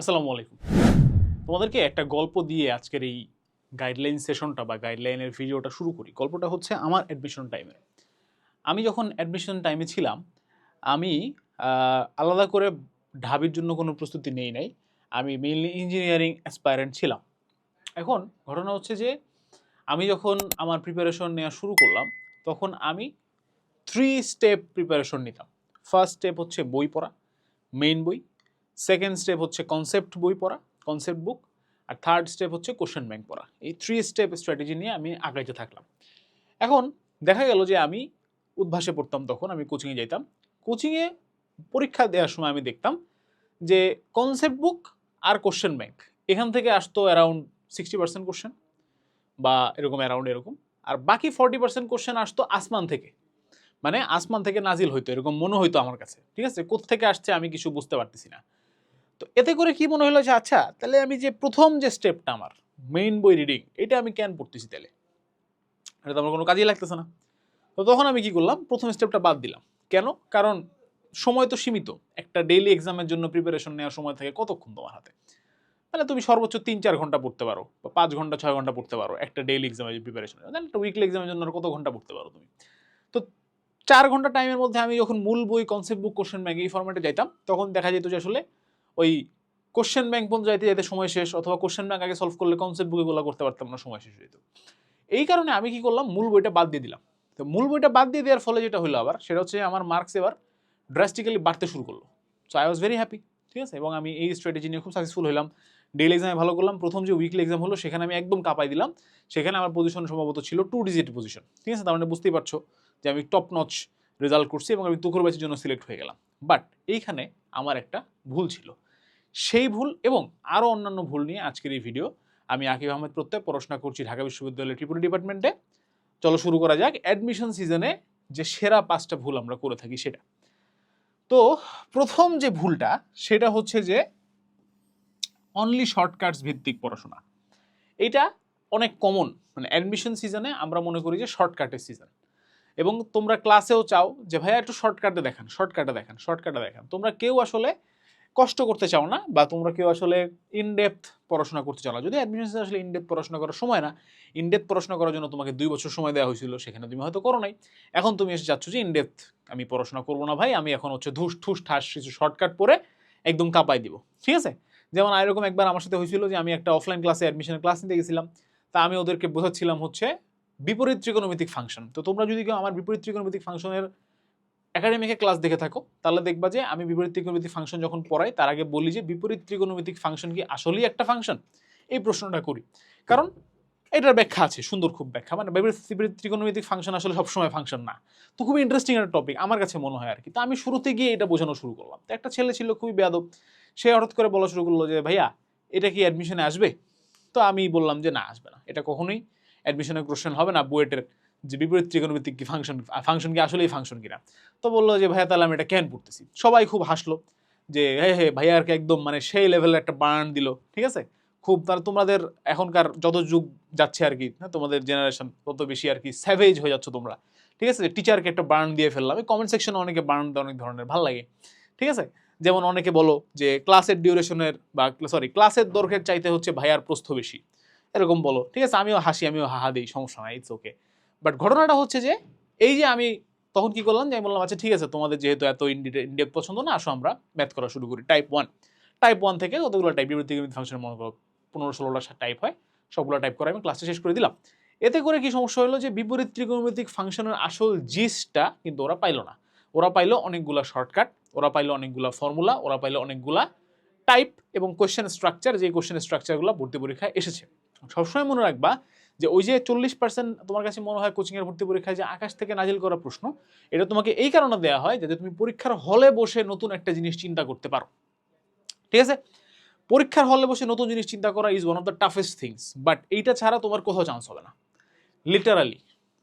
আসসালামু আলাইকুম। তোমাদেরকে একটা গল্প দিয়ে আজকের এই গাইডলাইন সেশনটা বা গাইডলাইনের ভিডিওটা শুরু করি। গল্পটা হচ্ছে আমার অ্যাডমিশন টাইমে আমি যখন অ্যাডমিশন টাইমে ছিলাম, আমি আলাদা করে ঢাবির জন্য কোনো প্রস্তুতি নেই নাই। আমি মেইনলি ইঞ্জিনিয়ারিং অ্যাসপায়ারেন্ট ছিলাম। এখন ঘটনা হচ্ছে যে, আমি যখন আমার প্রিপারেশন নেওয়া শুরু করলাম, তখন আমি থ্রি স্টেপ প্রিপারেশন নিতাম। ফার্স্ট স্টেপ হচ্ছে বই পড়া মেইন বই সেকেন্ড স্টেপ হচ্ছে কনসেপ্ট বই পড়া কনসেপ্ট বুক আর থার্ড স্টেপ হচ্ছে কোশ্চেন ব্যাংক পড়া। এই থ্রি স্টেপ স্ট্র্যাটেজি নিয়ে আমি আগাইতে থাকলাম। এখন দেখা গেল যে আমি উদ্ভাসে পড়তাম তখন, আমি কোচিংয়ে যাইতাম। কোচিংয়ে পরীক্ষা দেওয়ার সময় আমি দেখতাম যে কনসেপ্ট বুক আর কোশ্চেন ব্যাংক এখান থেকে আসতো অ্যারাউন্ড সিক্সটি পার্সেন্ট কোশ্চেন বা এরকম অ্যারাউন্ড এরকম, আর বাকি ফর্টি পার্সেন্ট কোশ্চেন আসতো আসমান থেকে। মানে আসমান থেকে নাজিল হইতো, এরকম মনে হইতো আমার কাছে। ঠিক আছে? কোত্থেকে আসছে আমি কিছু বুঝতে পারতেছি না। তো এতে করে কি মনে হলো যে আচ্ছা তাহলে আমি যে প্রথম যে স্টেপটা আমার মেইন বই রিডিং এটা আমি কেন পড়তেছি তাহলে? এটা তো আমার কোনো কাজেই লাগতেছে না। তো তখন আমি কি করলাম? প্রথম স্টেপটা বাদ দিলাম। কেন? কারণ সময় তো সীমিত। একটা ডেইলি এক্সামের জন্য প্রিপারেশন নেওয়ার সময় থাকে কতক্ষণ তোমার হাতে? মানে তুমি সর্বোচ্চ তিন চার ঘণ্টা পড়তে পারো বা পাঁচ ঘণ্টা, ছয় ঘণ্টা পড়তে পারো একটা ডেইলি এক্সামের প্রিপারেশন দেন একটা উইকলি এক্সামের জন্য কত ঘণ্টা পড়তে পারো তুমি? তো চার ঘণ্টা টাইমের মধ্যে আমি যখন মূল বই কনসেপ্ট বুক কোশ্চেন ব্যাংক এই ফর্মেটে যাইতাম, তখন দেখা যেত যে আসলে ওই কোশ্চেন ব্যাংক পর্যন্ত যাইতে যাইতে সময় শেষ অথবা কোশ্চেন ব্যাংক আগে সলভ করলে কনসেপ্ট বুকগুলো করতে পারতাম না, সময় শেষ যেত এই কারণে আমি কি করলাম, মূল বইটা বাদ দিয়ে দিলাম। তো মূল বইটা বাদ দিয়ে দেওয়ার ফলে যেটা হলো আবার, সেটা হচ্ছে আমার মার্কস এবার ড্রাস্টিক্যালি বাড়তে শুরু করল। So I was very happy ঠিক আছে? এবং আমি এই স্ট্র্যাটেজি নিয়ে খুব সাকসেসফুল হলাম ডেইলি এক্সামে ভালো করলাম। প্রথম যে উইকলি এক্সাম হলো, সেখানে আমি একদম কাঁপাই দিলাম। সেখানে আমার পজিশন সম্ভবত ছিল টু ডিজিট পজিশন ঠিক আছে? তার মানে বুঝতেই পারছ যে আমি টপ নচ রেজাল্ট করছি এবং আমি তুকুর ব্যাচের জন্য সিলেক্ট হয়ে গেলাম। বাট এইখানে আমার একটা ভুল ছিল। সেই ভুল এবং আরও অন্যান্য ভুল নিয়ে আজকের এই ভিডিও আমি আকিব আহমেদ প্রত্যয় পড়াশোনা করছি ঢাকা বিশ্ববিদ্যালয়ের ত্রিপুরা ডিপার্টমেন্টে। চলো শুরু করা যাক। অ্যাডমিশন সিজনে যে সেরা পাঁচটা ভুল আমরা করে থাকি সেটা। তো প্রথম যে ভুলটা সেটা হচ্ছে যে অনলি শর্টকাটস ভিত্তিক পড়াশোনা। এটা অনেক কমন মানে অ্যাডমিশন সিজনে আমরা মনে করি যে শর্টকাটের সিজন এবং তোমরা ক্লাসেও চাও যে, ভাইয়া, একটু শর্টকাটে দেখান শর্টকাটে দেখান শর্টকাটে দেখান। তোমরা কেউ আসলে কষ্ট করতে চাও না বা তোমরা কেউ আসলে ইনডেপথ পড়াশোনা করতে চাও না। যদি অ্যাডমিশন আসলে ইনডেপথ পড়াশোনা করার সময় না ইনডেপথ পড়াশোনা করার জন্য তোমাকে দুই বছর সময় দেওয়া হয়েছিল, সেখানে তুমি হয়তো করো নাই। এখন তুমি এসে যাচ্ছ যে ইনডেপথ আমি পড়াশোনা করব না ভাই, আমি এখন হচ্ছে ধুস, ঠুস, ঠাস, কিছু শর্টকাট পরে একদম কাঁপাই দিব। ঠিক আছে? যেমন এরকম একবার আমার সাথে হয়েছিল যে, আমি একটা অফলাইন ক্লাসে অ্যাডমিশনের ক্লাস নিতে গেছিলাম। তা আমি ওদেরকে বোঝাচ্ছিলাম হচ্ছে বিপরীত ত্রিকোণমিতিক ফাংশন তো তোমরা যদি কেউ আমার বিপরীত ত্রিকোণমিতিক ফাংশনের একাডেমিকে ক্লাস দেখে থাকো, তাহলে দেখবা যে আমি বিপরীত ত্রিকোণমিতিক ফাংশন যখন পড়াই, তার আগে বলি যে বিপরীত ত্রিকোণমিতিক ফাংশন কি আসলেই একটা ফাংশন এই প্রশ্নটা করি। কারণ এটার ব্যাখ্যা আছে, সুন্দর খুব ব্যাখ্যা। মানে বিপরীত ত্রিকোণমিতিক ফাংশন আসলে সবসময় ফাংশন না। তো খুবই ইন্টারেস্টিং একটা টপিক আমার কাছে মনে হয় আর কি তো আমি শুরুতে গিয়ে এটা বোঝানো শুরু করলাম। তো একটা ছেলে ছিল, খুবই বেয়াদব। সে হঠাৎ করে বলা শুরু করল যে, ভাইয়া, এটা কি অ্যাডমিশনে আসবে? তো আমি বললাম যে, না, আসবে না। এটা কখনোই অ্যাডমিশনের কোশ্চেন হবে না বুয়েটের যে বিপরীত ত্রিকোণমিতিক কি ফাংশন ফাংশন কি আসলেই ফাংশন কিনা? তো বলল যে ভাইয়া তাহলে আমি এটা কেন পড়তেছি? সবাই খুব হাসলো যে হে হে ভাইয়ারকে একদম মানে সেই লেভেলের একটা বার্ন দিল ঠিক আছে? খুব তার তোমাদের এখনকার যত যুগ যাচ্ছে আর কি হ্যাঁ, তোমাদের জেনারেশন তত বেশি আর কি স্যাভেজ হয়ে যাচ্ছ তোমরা ঠিক আছে? টিচারকে একটা বার্ন দিয়ে ফেললাম। এই কমেন্ট সেকশনে অনেকে বার্ন দেয় অনেক ধরনের ভালো লাগে ঠিক আছে? যেমন অনেকে বলো যে ক্লাসের ডিউরেশনের বা সরি ক্লাসের দৈর্ঘ্যের চাইতে হচ্ছে ভাইয়ার প্রস্থ বেশি। এরকম বলো, ঠিক আছে? আমিও হাসি, আমিও হাহা দিই, সমস্যা নাই ইটস ওকে বাট ঘটনাটা হচ্ছে যে, এই যে আমি তখন কি করলাম যে, আমি বললাম আচ্ছা ঠিক আছে, তোমাদের যেহেতু এত ইন্ডিয়া পছন্দ না, আসো আমরা ম্যাথ করা শুরু করি। টাইপ ওয়ান টাইপ ওয়ান থেকে কতগুলো টাইপ বিবৃতি ফাংশনের মনে করো, পনেরো ষোলোটা টাইপ হয়, সবগুলো টাইপ করে আমি ক্লাসটা শেষ করে দিলাম। এতে করে কি সমস্যা হলো যে, বিপরীত ত্রিকোণমিতিক ফাংশনের আসল জিসটা কিন্তু ওরা পাইলো না। ওরা পাইলো অনেকগুলা শর্টকাট ওরা পাইলো অনেকগুলা ফর্মুলা ওরা পাইলো অনেকগুলা টাইপ এবং কোশ্চেন স্ট্রাকচার যে কোশ্চেন স্ট্রাকচারগুলো ভর্তি পরীক্ষায় এসেছে। সবসময় মনে রাখবা যে ওই যে চল্লিশ পার্সেন্ট তোমার কাছে মনে হয় কোচিংয়ের ভর্তি পরীক্ষায় যে আকাশ থেকে নাজিল করা প্রশ্ন, এটা তোমাকে এই কারণে দেওয়া হয় যাতে তুমি পরীক্ষার হলে বসে নতুন একটা জিনিস চিন্তা করতে পারো। ঠিক আছে? পরীক্ষার হলে বসে নতুন জিনিস চিন্তা করা is one of the toughest things but এইটা ছাড়া তোমার কোথাও চান্স হবে না। লিটারালি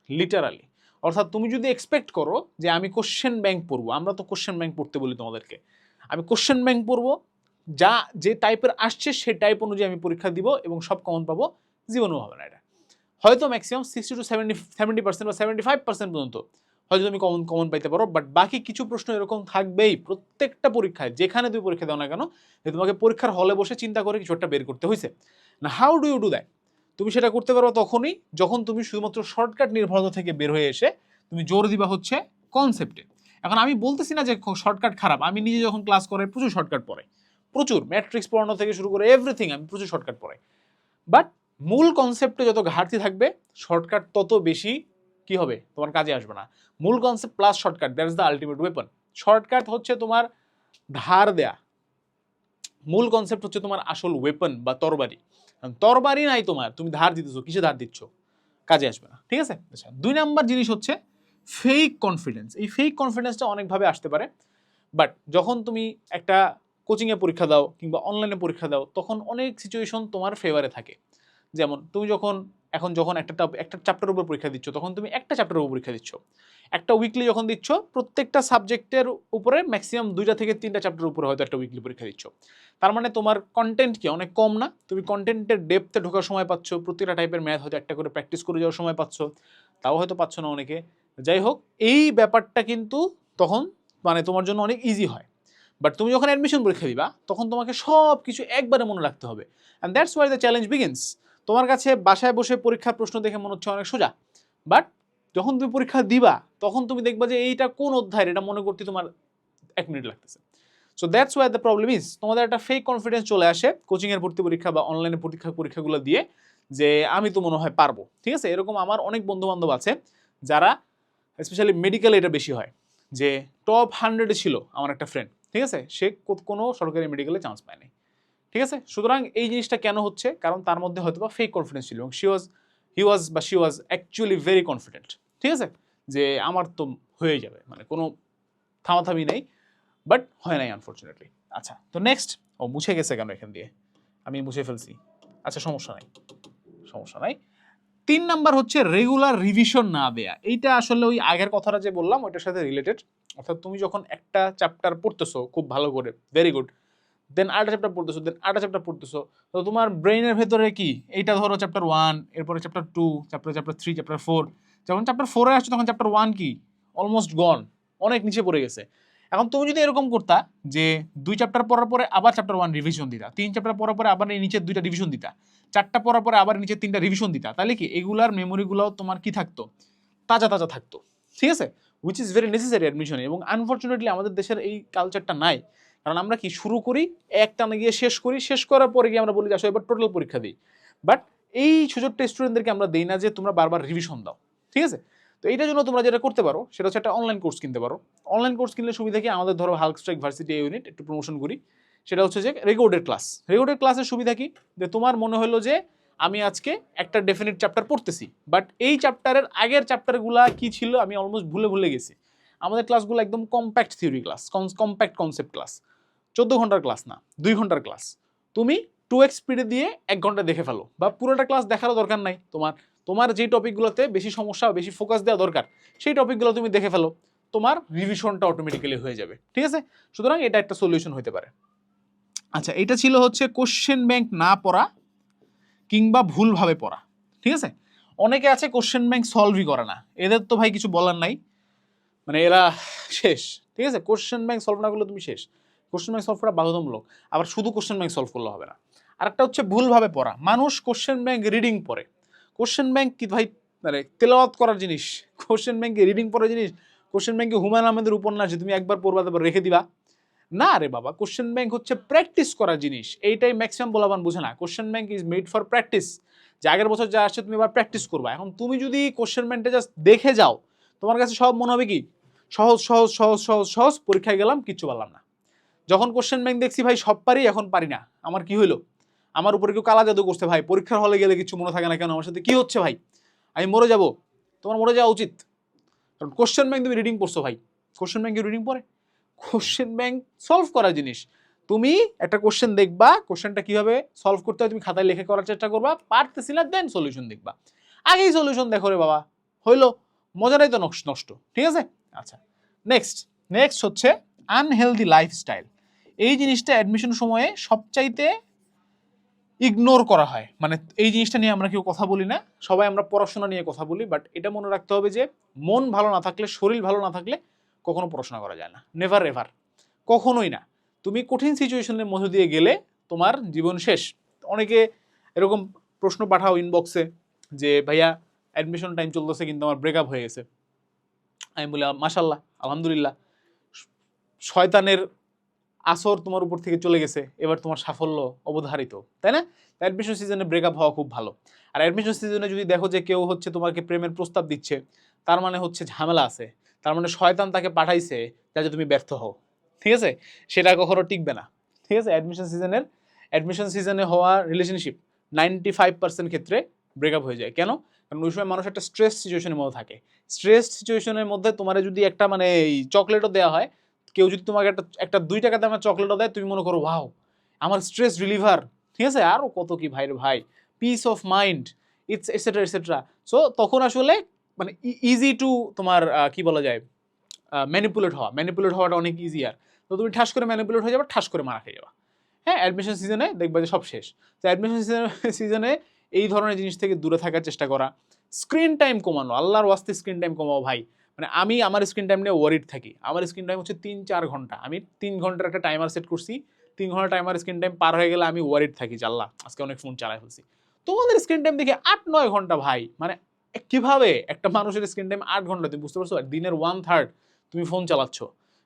লিটারালি অর্থাৎ তুমি যদি এক্সপেক্ট করো যে আমি কোশ্চেন ব্যাংক পড়ব, আমরা তো কোশ্চেন ব্যাংক পড়তে বলি তোমাদেরকে। আমি কোশ্চেন ব্যাংক পড়ব যা যে টাইপের আসছে সেই টাইপ অনুযায়ী আমি পরীক্ষা দিব এবং সব কমন পাবো, জীবনও হবে না এটা। হয়তো maximum sixty to seventy percent বা সেভেন্টি ফাইভ পার্সেন্ট পর্যন্ত হয়তো তুমি কমন কমন পাইতে পারো বাট বাকি কিছু প্রশ্ন এরকম থাকবেই। প্রত্যেকটা পরীক্ষায়, যেখানে তুমি পরীক্ষা দাও না কেন, যে তোমাকে পরীক্ষার হলে বসে চিন্তা করে কিছু একটা বের করতে হয়েছে না how do you do that তুমি সেটা করতে পারো তখনই, যখন তুমি শুধুমাত্র শর্টকাট নির্ভরতা থেকে বের হয়ে এসে তুমি জোর দিবা হচ্ছে কনসেপ্টে এখন আমি বলতেছি না যে শর্টকাট খারাপ, আমি নিজে যখন ক্লাস করে প্রচুর শর্টকাট পড়ে। প্রচুর ম্যাট্রিক্স পড়ানো থেকে শুরু করে এভরিথিং আমি প্রচুর শর্টকাট পড়াই। বাট মূল কনসেপ্টে যত ঘাটতি থাকবে শর্টকাট তত বেশি কি হবে? তোমার কাজে আসবে না। মূল concept plus shortcut that is the ultimate weapon shortcut হচ্ছে তোমার ধার দেয়া। মূল কনসেপ্ট হচ্ছে তোমার আসল ওয়েপন বা তরবারি। তরবারি নাই তোমার, তুমি ধার দিতেছো, কিসে ধার দিচ্ছ? কাজে আসবে না, ঠিক আছে? আচ্ছা দুই নাম্বার জিনিস হচ্ছে ফেক কনফিডেন্স এই ফেক কনফিডেন্সটা অনেকভাবে আসতে পারে। বাট যখন তুমি একটা কোচিংয়ে পরীক্ষা দাও কিংবা অনলাইনে পরীক্ষা দাও, তখন অনেক সিচুয়েশন তোমার ফেভারে থাকে। যেমন তুমি যখন, এখন যখন একটা একটা চ্যাপ্টার উপর পরীক্ষা দিচ্ছ, তখন তুমি একটা চ্যাপ্টার উপর পরীক্ষা দিচ্ছ। একটা উইকলি যখন দিচ্ছ, প্রত্যেকটা সাবজেক্টের উপরে ম্যাক্সিমাম দুইটা থেকে তিনটা চ্যাপ্টার উপরে হয়তো একটা উইকলি পরীক্ষা দিচ্ছ। তার মানে তোমার কন্টেন্ট কি? অনেক কম না? তুমি কন্টেন্টের ডেপথে ঢোকার সময় পাচ্ছ প্রত্যেকটা টাইপের ম্যাথ হয়তো একটা করে প্র্যাকটিস করে যাওয়ার সময় পাচ্ছ, তাও হয়তো পাচ্ছ না অনেকে। যাই হোক, এই ব্যাপারটা কিন্তু তখন মানে তোমার জন্য অনেক ইজি হয়। বাট তুমি যখন অ্যাডমিশন পরীক্ষা দিবা, তখন তোমাকে সব কিছু একবারে মনে রাখতে হবে। And that's why the challenge begins তোমার কাছে বাসায় বসে পরীক্ষার প্রশ্ন দেখে মনে হচ্ছে অনেক সোজা। বাট যখন তুমি পরীক্ষা দিবা, তখন তুমি দেখবা যে এইটা কোন অধ্যায়ের, এটা মনে করতে তোমার এক মিনিট লাগতেছে। So that's why the problem is তোমাদের একটা ফেক কনফিডেন্স চলে আসে কোচিংয়ের ভর্তি পরীক্ষা বা অনলাইনে পরীক্ষা, পরীক্ষাগুলো দিয়ে যে আমি তো মনে হয় পারব। ঠিক আছে? এরকম আমার অনেক বন্ধু বান্ধব আছে, যারা স্পেশালি মেডিকেল এটা বেশি হয়। যে টপ হান্ড্রেডে ছিল আমার একটা ফ্রেন্ড ঠিক আছে? সে কোনো সরকারি মেডিকেলে চান্স পায়নি। ঠিক আছে? সুতরাং এই জিনিসটা কেন হচ্ছে? কারণ তার মধ্যে হয়তো বা ফেক কনফিডেন্স ছিল এবং শি ওয়াজ হি ওয়াজ বা she was actually very confident ঠিক আছে? যে আমার তো হয়ে যাবে। মানে কোনো থামাথামি নেই। বাট হয় নাই আনফর্চুনেটলি আচ্ছা তো নেক্সট ও মুছে গেছে কেন এখান দিয়ে? আমি মুছে ফেলছি। আচ্ছা সমস্যা নাই। সমস্যা নাই। তিন নাম্বার হচ্ছে রেগুলার রিভিশন না দেয়া। এইটা আসলে ওই আগের কথাটা যে বললাম, ওইটার সাথে রিলেটেড অর্থাৎ তুমি যখন একটা চ্যাপ্টার পড়তেছো, খুব ভালো করে ভেরি গুড দেন আরেকটা চ্যাপ্টার পড়তেছো দেন আরেকটা চ্যাপ্টার পড়তেছো, তো তোমার ব্রেইনের ভেতরে কি? এইটা ধরো চ্যাপ্টার ওয়ান এরপরে chapter two chapter chapter three chapter four যখন চ্যাপ্টার ফোরে আসছো তখন চ্যাপ্টার ওয়ান কি? অলমোস্ট গন অনেক নিচে পড়ে গেছে। এখন তুমি যদি এরকম করতা যে দুই চ্যাপ্টার পড়ার পরে আবার চ্যাপ্টার ওয়ান রিভিশন দিতা, তিন চ্যাপ্টার পড়ার পরে আবার এই নিচের দুইটা রিভিশন দিতা, চারটা পড়ার পরে আবার নিচের তিনটা রিভিশন দিতা, তাহলে কি এগুলার মেমোরিগুলোও তোমার কি থাকতো? তাজা তাজা থাকতো, ঠিক আছে? উইচ ইজ ভেরি নেসেসারি অ্যাডমিশনে এবং আনফর্চুনেটলি আমাদের দেশের এই কালচারটা নাই। কারণ আমরা কি শুরু করি, একটা না গিয়ে শেষ করি, শেষ করার পরে গিয়ে আমরা বলি যে আসলে এবার টোটাল পরীক্ষা দিই। বাট এই সুযোগটা স্টুডেন্টদেরকে আমরা দেই না যে, তোমরা বারবার রিভিশন দাও। ঠিক আছে? তো এইটার জন্য তোমরা যেটা করতে পারো, সেটা হচ্ছে একটা অনলাইন কোর্স কিনতে পারো। অনলাইন কোর্স কিনলে সুবিধা কি? আমাদের ধরো হাল্ক স্ট্রাইক ভার্সিটি ইউনিট একটু প্রমোশন করি। সেটা হচ্ছে যে রেকর্ডেড ক্লাস রেকর্ডেড ক্লাসের সুবিধা কি? যে, তোমার মনে হলো যে আমি আজকে একটা ডেফিনিট চ্যাপ্টার পড়তেছি। বাট এই চ্যাপ্টারের আগের চ্যাপ্টারগুলা কি ছিল, আমি অলমোস্ট ভুলে ভুলে গেছি। আমাদের ক্লাসগুলো একদম compact theory class compact concept class চোদ্দ ঘণ্টার ক্লাস না, দুই ঘণ্টার ক্লাস তুমি টু এক্স স্পিডে দিয়ে এক ঘণ্টা দেখে ফেলো। বা পুরোটা ক্লাস দেখারও দরকার নাই। তোমার তোমার যে টপিকগুলোতে বেশি সমস্যা, বেশি ফোকাস দেওয়া দরকার, সেই টপিকগুলো তুমি দেখে ফেলো। তোমার রিভিশনটা অটোমেটিক্যালি হয়ে যাবে। ঠিক আছে? সুতরাং এটা একটা সলিউশন হতে পারে। আচ্ছা এটা ছিল হচ্ছে কোশ্চেন ব্যাংক না পড়া কিংবা ভুলভাবে পড়া, ঠিক আছে? অনেকে আছে কোশ্চেন ব্যাংক সলভই করে না। এদের তো ভাই কিছু বলার নাই। মানে এরা শেষ, ঠিক আছে? কোশ্চেন ব্যাংক সলভ না করলে তুমি শেষ। কোশ্চেন ব্যাংক সলভ করা বাধ্যতামূলক। আবার শুধু কোশ্চেন ব্যাংক সলভ করলে হবে না। আরেকটা হচ্ছে ভুলভাবে পড়া। মানুষ কোশ্চেন ব্যাংক রিডিং পড়ে। কোশ্চেন ব্যাংক কি ভাই? মানে তেলাওয়াত করার জিনিস। কোশ্চেন ব্যাংকে রিডিং পড়ার জিনিস। কোশ্চেন ব্যাংকে হুমায়ুন আহমেদের উপন্যাস তুমি একবার পড়বা, তারপর রেখে দিবা। না রে বাবা কোশ্চেন ব্যাংক হচ্ছে প্র্যাকটিস করার জিনিস। এইটাই ম্যাক্সিমাম বলাবান বুঝে না। Question bank is made for practice যে আগের বছর যা আসছে তুমি এবার প্র্যাকটিস করবা। এখন তুমি যদি কোশ্চেন ব্যাংকটা জাস্ট দেখে যাও, তোমার কাছে সব মনে হবে কি? সহজ সহজ সহজ সহজ সহজ, পরীক্ষায় গেলাম কিচ্ছু পারলাম না। যখন কোশ্চেন ব্যাংক দেখছি, ভাই, সব পারি, এখন পারি না। আমার কি হইল? আমার উপরে কেউ কালা জাদু করছে, ভাই। পরীক্ষার হলে গেলে কিছু মনে থাকে না কেন? আমার সাথে কি হচ্ছে, ভাই? আমি মরে যাব। তোমার মরে যাওয়া উচিত। কারণ কোশ্চেন ব্যাংক তুমি রিডিং পড়ছো, ভাই। কোশ্চেন ব্যাংকে রিডিং পড়ে? কোশ্চেন ব্যাংক সলভ করা জিনিস। তুমি একটা কোশ্চেন দেখবা কোশ্চেনটা কীভাবে সলভ করতে হয়, তুমি খাতায় লিখে করার চেষ্টা করবা, পারতেছি না দেন সলিউশন দেখবা। আগেই সলিউশন দেখো রে বাবা, হইল, মজাটাই তো নষ্ট, ঠিক আছে? আচ্ছা নেক্সট নেক্সট হচ্ছে আনহেলদি লাইফস্টাইল এই জিনিসটা অ্যাডমিশন সময়ে সবচাইতে ইগনোর করা হয়। মানে এই জিনিসটা নিয়ে আমরা কেউ কথা বলি না, সবাই আমরা পড়াশোনা নিয়ে কথা বলি বাট এটা মনে রাখতে হবে যে, মন ভালো না থাকলে, শরীর ভালো না থাকলে কখনো পড়াশোনা করা যায় না। নেভার এভার কখনোই না। তুমি কঠিন সিচুয়েশনের মধ্যে দিয়ে গেলে তোমার জীবন শেষ। অনেকে এরকম প্রশ্ন পাঠাও ইনবক্সে যে, ভাইয়া অ্যাডমিশন টাইম চলতেছে কিন্তু আমার ব্রেকআপ হয়ে গেছে। আমি বলি মাসাল্লাহ আলহামদুলিল্লাহ। শয়তানের আসর তোমার উপর থেকে চলে গেছে। এবার তোমার সাফল্য অবধারিত। তাই না? অ্যাডমিশন সিজনে ব্রেকআপ হওয়া খুব ভালো। আর অ্যাডমিশন সিজনে যদি দেখো যে কেউ হচ্ছে তোমাকে প্রেমের প্রস্তাব দিচ্ছে, তার মানে হচ্ছে ঝামেলা আছে। তার মানে শয়তান তাকে পাঠাইছে যাতে তুমি ব্যর্থ হও। ঠিক আছে? সেটা কখনো টিকবে না। ঠিক আছে? অ্যাডমিশন সিজনের অ্যাডমিশন সিজনে হওয়া রিলেশনশিপ নাইনটি ফাইভ পার্সেন্ট ক্ষেত্রে ব্রেকআপ হয়ে যায়। কেন? কারণ ওই সময় মানুষ একটা স্ট্রেস সিচুয়েশনের মধ্যে থাকে। স্ট্রেস সিচুয়েশনের মধ্যে তোমার যদি একটা মানে এই চকলেটও দেওয়া হয়, কেউ যদি তোমাকে একটা একটা দুই টাকা দামের চকলেটও দেয়, তুমি মনে করো ওয়াও আমার স্ট্রেস রিলিভার ঠিক আছে? আরও কত কি ভাইরে ভাই। Peace of mind it's etcetera etcetera so তখন আসলে মানে ইজি টু তোমার কি বলা যায়? ম্যানিপুলেট হওয়া। ম্যানিপুলেট হওয়াটা অনেক ইজিয়ার তো তুমি ঠাস করে ম্যানিপুলেট হয়ে যাবে, ঠাস করে মারা খেয়ে যাবা। হ্যাঁ অ্যাডমিশন সিজনে দেখবা যে সব শেষ। তো অ্যাডমিশন সিজনে এই ধরনের জিনিস থেকে দূরে থাকার চেষ্টা করা। স্ক্রিন টাইম কমানো। আল্লাহর ওয়াস্তে স্ক্রিন টাইম কমাও ভাই। মানে আমি আমার স্ক্রিন টাইম নিয়ে ওয়ারিড থাকি। আমার স্ক্রিন টাইম হচ্ছে তিন, চার ঘণ্টা। আমি তিন ঘণ্টার একটা টাইমার সেট করছি। তিন ঘণ্টা টাইমার স্ক্রিন টাইম পার হয়ে গেলে আমি ওয়ারিড থাকি আল্লাহ, আজকে অনেক ফোন চালাই ফেলছি। তোমাদের স্ক্রিন টাইম দেখে আট, নয় ঘণ্টা ভাই। মানে কীভাবে একটা মানুষের স্ক্রিন টাইম আট ঘণ্টা? তুমি বুঝতে পারছ? দিনের ওয়ান থার্ড তুমি ফোন চালাচ্ছ।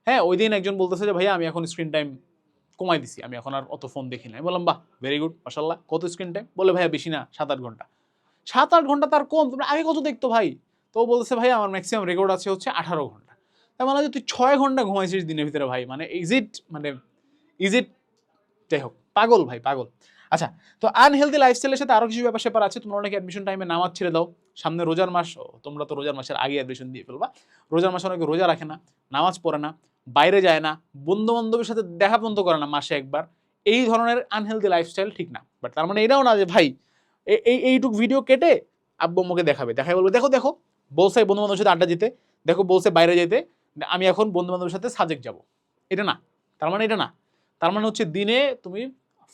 হ্যাঁ ওই দিন একজন বলতেছে যে, ভাইয়া, আমি এখন স্ক্রিন টাইম কমাই দিছি। আমি এখন আর অত ফোন দেখি না। আমি বললাম, বাহ ভেরি গুড মাসাল্লাহ কত স্ক্রিন টাইম বলে, ভাইয়া, বেশি না, সাত আট ঘণ্টা। সাত আট ঘণ্টা তার কম? তোমরা আগে কত দেখতো ভাই? তো ও বলতেছে ভাই আমার ম্যাক্সিমাম রেকর্ড আছে হচ্ছে আঠারো ঘণ্টা। তার মানে তুই ছয় ঘণ্টা ঘুমাইছিস দিনের ভিতরে ভাই? মানে ইজ ইট মানে ইজ ইট যাই হোক, পাগল ভাই, পাগল। আচ্ছা তো আনহেলদি লাইফস্টাইলের সাথে আরও কিছু ব্যাপার স্যাপার আছে, তোমরা অনেকে অ্যাডমিশন টাইমে নামাজ ছেড়ে দাও। সামনে রোজার মাস তোমরা তো রোজার মাসের আগে অ্যাডমিশন দিয়ে ফেলবা। রোজার মাসে অনেকে রোজা রাখে না, নামাজ পড়ে না, বাইরে যায় না বন্ধু বান্ধবের সাথে দেখা বন্ধ করে না মাসে একবার। এই ধরনের আনহেলদি লাইফস্টাইল ঠিক না। বাট তার মানে এটাও না যে, ভাই এই, এইটুক ভিডিও কেটে আব্বু আম্মুকে দেখাবে। দেখাই বলবে, দেখো দেখো, বলছে বন্ধু বান্ধবের সাথে আড্ডা যেতে দেখো, বলছে বাইরে যেতে, আমি এখন বন্ধু বান্ধবের সাথে সাজেক যাব। এটা না। তার মানে এটা না। তার মানে হচ্ছে দিনে তুমি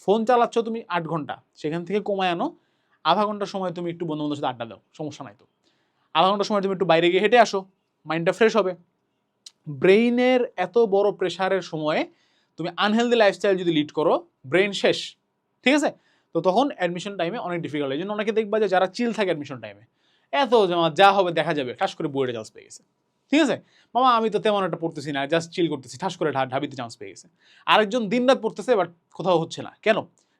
ফোন চালাচ্ছ তুমি আট ঘণ্টা, সেখান থেকে কমায় আনো। আধা ঘণ্টা সময় তুমি একটু বন্ধু বান্ধবের সাথে আড্ডা দাও, সমস্যা নাই তো। আধা ঘণ্টা সময় তুমি একটু বাইরে গিয়ে হেঁটে আসো মাইন্ডটা ফ্রেশ হবে। ব্রেইনের এত বড় প্রেশারের সময়ে তুমি আনহেলদি লাইফস্টাইল যদি লিড করো ব্রেন শেষ, ঠিক আছে? তো তখন অ্যাডমিশন টাইমে অনেক ডিফিকাল্ট এই জন্য অনেকে দেখবা যে যারা চিল থাকে অ্যাডমিশন টাইমে এত যা হবে দেখা যাবে, ঠাস করে বইয়ের চান্স পেয়ে গেছে। ঠিক আছে? মামা, আমি তো তেমন একটা পড়তেছি না জাস্ট চিল করতেছি, ঠাস করে ঢাবিতে চান্স পেয়ে গেছে। আরেকজন দিনরাত পড়তেছে বাট কোথাও হচ্ছে না। কেন?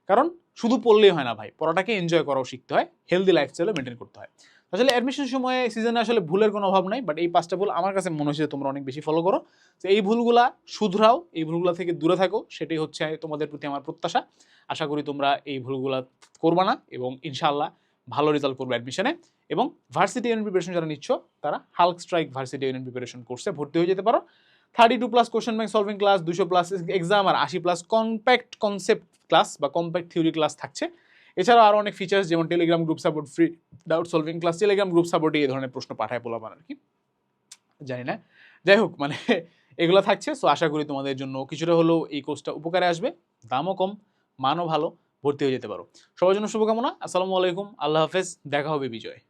কারণ শুধু পড়লেই হয় না ভাই, পড়াটাকে এনজয় করাও শিখতে হয় হেলদি লাইফস্টাইলও মেনটেন করতে হয়। আসলে অ্যাডমিশন সময়ে সিজনে আসলে ভুলের কোনো অভাব নাই বাট এই পাঁচটা ভুল আমার কাছে মনে হচ্ছে তোমরা অনেক বেশি ফলো করো। তো এই ভুলগুলা শুধরাও, এই ভুলগুলা থেকে দূরে থাকো, সেটাই হচ্ছে তোমাদের প্রতি আমার প্রত্যাশা। আশা করি তোমরা এই ভুলগুলা করবা না, এবং ইনশাআল্লাহ ভালো রেজাল্ট করবে অ্যাডমিশনে এবং ভার্সিটি ইউনিয়ন প্রিপারেশন যারা নিচ্ছ, তারা Hulk Strike varsity union preparation কোর্সে ভর্তি হয়ে যেতে পারো। Thirty two plus question bank solving class দুশো প্লাস এক্সাম আর আশি প্লাস কম্প্যাক্ট কনসেপ্ট ক্লাস বা কম্প্যাক্ট থিওরি ক্লাস থাকছে। এছাড়াও আরও অনেক ফিচার্স যেমন Telegram group support free doubt solving class Telegram group সাপোর্টে এই ধরনের প্রশ্ন পাঠায় বলা আর কি। জানি না। যাই হোক মানে এগুলো থাকছে। সো আশা করি তোমাদের জন্য কিছুটা হলেও এই কোর্সটা উপকারে আসবে। দামও কম, মানও ভালো। ভর্তি হয়ে যেতে পারো। সবার জন্য শুভকামনা। আসসালামু আলাইকুম। আল্লাহ হাফেজ। দেখা হবে বিজয়।